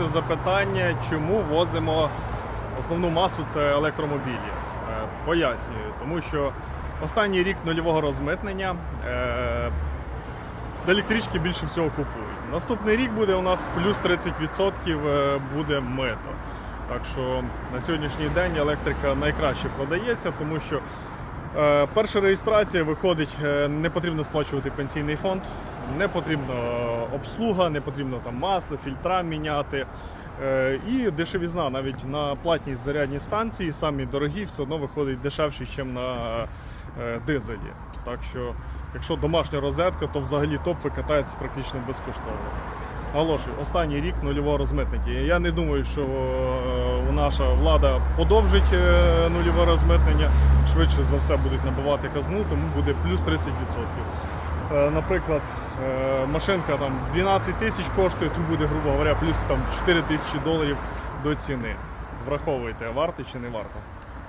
часте запитання, чому возимо основну масу це електромобілі. Е, Пояснюю, тому що останній рік нульового розмитнення е, електрички більше всього купують. Наступний рік буде у нас плюс 30% е, буде мито. Так що на сьогоднішній день електрика найкраще продається, тому що перша реєстрація виходить, не потрібно сплачувати пенсійний фонд, не потрібно обслуга, не потрібно там масло, фільтра міняти. Е, І дешевізна навіть на платній зарядній станції, самі дорогі, все одно виходить дешевше, ніж на е, дизелі. Так що, якщо домашня розетка, то взагалі топ ви катаєтесь практично безкоштовно. Наголошую, останній рік нульового розмитнення. Я не думаю, що е, наша влада подовжить е, нульове розмитнення. Швидше за все будуть набивати казну, тому буде плюс 30%. Е, Наприклад, е, машинка там 12 тисяч коштує, то буде, грубо говоря, плюс там 4 тисячі доларів до ціни. Враховуйте, варто чи не варто.